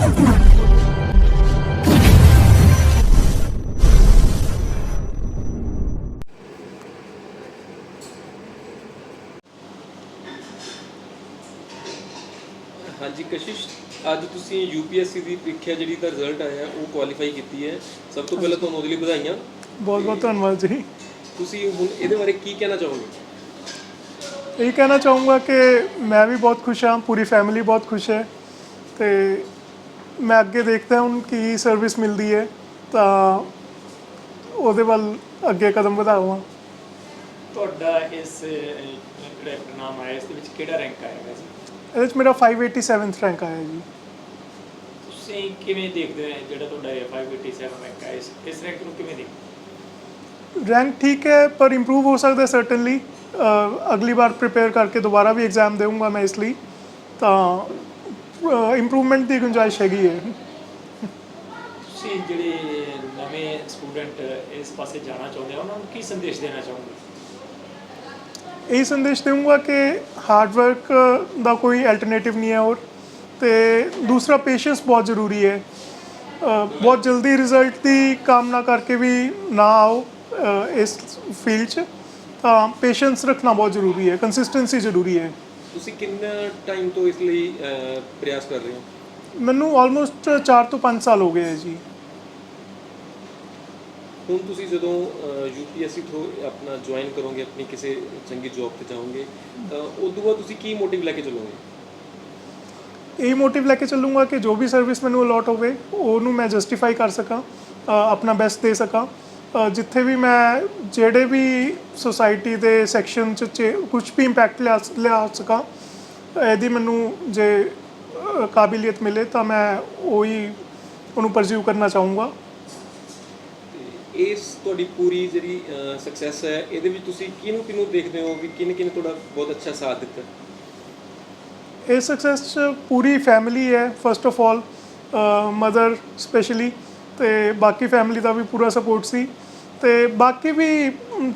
ਹਾਂਜੀ ਕਸ਼ਿਸ਼ ਅੱਜ ਤੁਸੀਂ ਯੂਪੀਐਸਸੀ ਦੀ ਪ੍ਰੀਖਿਆ ਜਿਹੜੀ ਦਾ ਰਿਜ਼ਲਟ ਆਇਆ ਉਹ ਕੁਆਲੀਫਾਈ ਕੀਤੀ ਹੈ। ਸਭ ਤੋਂ ਪਹਿਲਾਂ ਤੁਹਾਨੂੰ ਉਹਦੇ ਲਈ ਵਧਾਈਆਂ। ਬਹੁਤ ਬਹੁਤ ਧੰਨਵਾਦ ਜੀ। ਤੁਸੀਂ ਹੁਣ ਇਹਦੇ ਬਾਰੇ ਕੀ ਕਹਿਣਾ ਚਾਹੋਗੇ? ਇਹ ਕਹਿਣਾ ਚਾਹੂੰਗਾ ਕਿ ਮੈਂ ਵੀ ਬਹੁਤ ਖੁਸ਼ ਹਾਂ ਪੂਰੀ ਫੈਮਿਲੀ ਬਹੁਤ ਖੁਸ਼ ਹੈ ਤੇ ਮੈਂ ਅੱਗੇ ਦੇਖਦਾ ਹਾਂ ਕੀ ਸਰਵਿਸ ਮਿਲਦੀ ਹੈ ਤਾਂ ਉਹਦੇ ਵੱਲ ਅੱਗੇ ਕਦਮ ਵਧਾਵਾਂ। ਤੁਹਾਡਾ ਇਸ ਜਿਹੜਾ ਨਾਮ ਆਇਆ ਇਸ ਦੇ ਵਿੱਚ ਕਿਹੜਾ ਰੈਂਕ ਆਏਗਾ ਜੀ ਇਹਦੇ ਵਿੱਚ ਮੇਰਾ 587th ਰੈਂਕ ਆਇਆ ਜੀ। ਤੁਸੀਂ ਕਿਵੇਂ ਦੇਖਦੇ ਹੋ ਜਿਹੜਾ ਤੁਹਾਡਾ ਇਹ 587 ਰੈਂਕ ਹੈ ਇਸ ਇਸ ਰੈਂਕ ਨੂੰ ਕਿਵੇਂ ਦੇਖਦੇ ਰੈਂਕ ਠੀਕ ਹੈ ਪਰ ਇੰਪਰੂਵ ਹੋ ਸਕਦਾ ਸਰਟਨਲੀ ਅਗਲੀ ਵਾਰ ਪ੍ਰਿਪੇਅਰ ਕਰਕੇ ਦੁਬਾਰਾ ਵੀ ਐਗਜ਼ਾਮ ਦੇਵਾਂਗਾ ਮੈਂ ਇਸ ਲਈ। ਤਾਂ ਇੰਪਰੂਵਮੈਂਟ ਦੀ ਗੁੰਜਾਇਸ਼ ਹੈਗੀ ਹੈ। ਤੁਸੀਂ ਜਿਹੜੇ ਨਵੇਂ ਸਟੂਡੈਂਟ ਇਸ ਪਾਸੇ ਜਾਣਾ ਚਾਹੁੰਦੇ ਆ ਉਹਨਾਂ ਨੂੰ ਕੀ ਸੰਦੇਸ਼ ਦੇਣਾ ਚਾਹੋਗੇ? ਇਹ ਸੰਦੇਸ਼ ਦੇਵਾਂਗਾ ਕਿ ਹਾਰਡ ਵਰਕ ਦਾ ਕੋਈ ਅਲਟਰਨੇਟਿਵ ਨਹੀਂ ਹੈ ਔਰ ਤੇ ਦੂਸਰਾ ਪੇਸ਼ੈਂਸ ਬਹੁਤ ਜ਼ਰੂਰੀ ਹੈ। ਬਹੁਤ ਜਲਦੀ ਰਿਜ਼ਲਟ ਦੀ ਕਾਮਨਾ ਕਰਕੇ ਵੀ ਨਾ ਆਓ ਇਸ ਫੀਲਡ 'ਚ। ਤਾਂ ਪੇਸ਼ੈਂਸ ਰੱਖਣਾ ਬਹੁਤ ਜ਼ਰੂਰੀ ਹੈ ਕੰਸਿਸਟੈਂਸੀ ਜ਼ਰੂਰੀ ਹੈ। ਤੁਸੀਂ ਕਿੰਨਾ ਟਾਈਮ ਤੋਂ ਇਸ ਲਈ ਅਹ, ਪ੍ਰਯਾਸ ਕਰ ਰਹੇ ਹੋ? ਮੈਨੂੰ ਆਲਮੋਸਟ 4 ਤੋਂ 5 ਸਾਲ ਹੋ ਗਏ ਹੈ ਜੀ। ਹੁਣ ਤੁਸੀਂ ਜਦੋਂ ਯੂਪੀਐਸਸੀ ਥਰੂ ਆਪਣਾ ਜੁਆਇਨ ਕਰੋਗੇ ਆਪਣੀ ਕਿਸੇ ਚੰਗੀ ਜੌਬ ਤੇ ਜਾਓਗੇ ਤਾਂ ਉਦੋਂ ਬਾਅਦ ਤੁਸੀਂ ਕੀ ਮੋਟਿਵ ਲੈ ਕੇ ਚੱਲੋਗੇ? ਇਹ ਮੋਟਿਵ ਲੈ ਕੇ ਚੱਲੂੰਗਾ ਕਿ ਜੋ ਵੀ ਸਰਵਿਸ ਮੈਨੂੰ ਅਲਾਟ ਹੋਵੇ ਉਹਨੂੰ ਮੈਂ ਜਸਟੀਫਾਈ ਕਰ ਸਕਾਂ ਅ, ਆਪਣਾ ਬੈਸਟ ਦੇ ਸਕਾਂ। ਜਿੱਥੇ ਵੀ ਮੈਂ ਜਿਹੜੇ ਵੀ ਸੋਸਾਇਟੀ ਦੇ ਸੈਕਸ਼ਨ ਚ ਕੁਝ ਵੀ ਇੰਪੈਕਟ ਲਿਆ ਲਿਆ ਸਕਾਂ ਇਹਦੀ ਮੈਨੂੰ ਜੇ ਕਾਬਲੀਅਤ ਮਿਲੇ ਤਾਂ ਮੈਂ ਉਹੀ ਉਹਨੂੰ ਪਰਸਿਊ ਕਰਨਾ ਚਾਹੂੰਗਾ। ਇਸ ਤੁਹਾਡੀ ਪੂਰੀ ਜਿਹੜੀ ਸਕਸੈਸ ਹੈ ਇਹਦੇ ਵਿੱਚ ਤੁਸੀਂ ਕਿਹਨੂੰ ਕਿਹਨੂੰ ਦੇਖਦੇ ਹੋ ਵੀ ਕਿਹਨੇ ਕਿਹਨੇ ਤੁਹਾਡਾ ਬਹੁਤ ਅੱਛਾ ਸਾਥ ਦਿੱਤਾ? ਇਹ ਸਕਸੈਸ ਪੂਰੀ ਫੈਮਿਲੀ ਹੈ first of all mother specially ਤੇ ਬਾਕੀ ਫੈਮਿਲੀ ਦਾ ਵੀ ਪੂਰਾ ਸਪੋਰਟ ਸੀ ਤੇ ਬਾਕੀ ਵੀ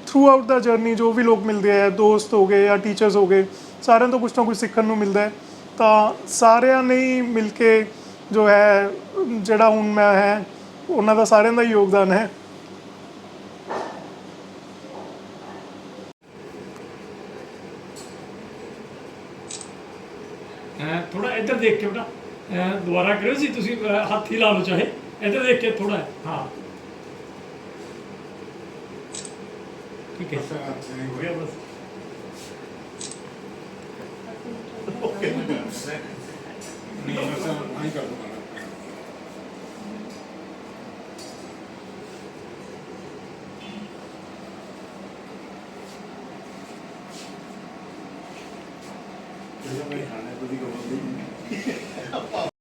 ਥਰੂ ਆਊਟ ਦਾ ਜਰਨੀ ਜੋ ਵੀ ਲੋਕ ਮਿਲਦੇ ਆ, ਦੋਸਤ ਹੋ ਗਏ ਜਾਂ ਟੀਚਰਸ ਹੋ ਗਏ, ਸਾਰਿਆਂ ਤੋਂ ਕੁਝ ਨਾ ਕੁਝ ਸਿੱਖਣ ਨੂੰ ਮਿਲਦਾ ਹੈ। ਤਾਂ ਸਾਰਿਆਂ ਨੇ ਹੀ ਮਿਲ ਕੇ ਜੋ ਹੈ, ਜਿਹੜਾ ਹੁਣ ਮੈਂ ਹੈ, ਉਹਨਾਂ ਦਾ ਸਾਰਿਆਂ ਦਾ ਹੀ ਯੋਗਦਾਨ ਹੈ। ਥੋੜਾ ਇੱਧਰ ਦੇਖ ਕੇ ਬੇਟਾ ਦੁਬਾਰਾ ਕਰਿਓ ਸੀ ਤੁਸੀਂ ਹੱਥ ਹੀ ਲਾ ਲਓ ਚਾਹੇ। ਇੱਧਰ ਦੇਖ ਕੇ ਥੋੜਾ ਹਾਂ। ਠੀਕ ਹੈ। ਹੋ ਗਿਆ ਬਸ। ਨਹੀਂ ਬਸ ਆਈ ਕਰ ਦੂੰਗਾ। ਜਿਹੜਾ ਮੈਂ ਖਾਣਾ ਤੁਸੀਂ ਕਹੋਗੇ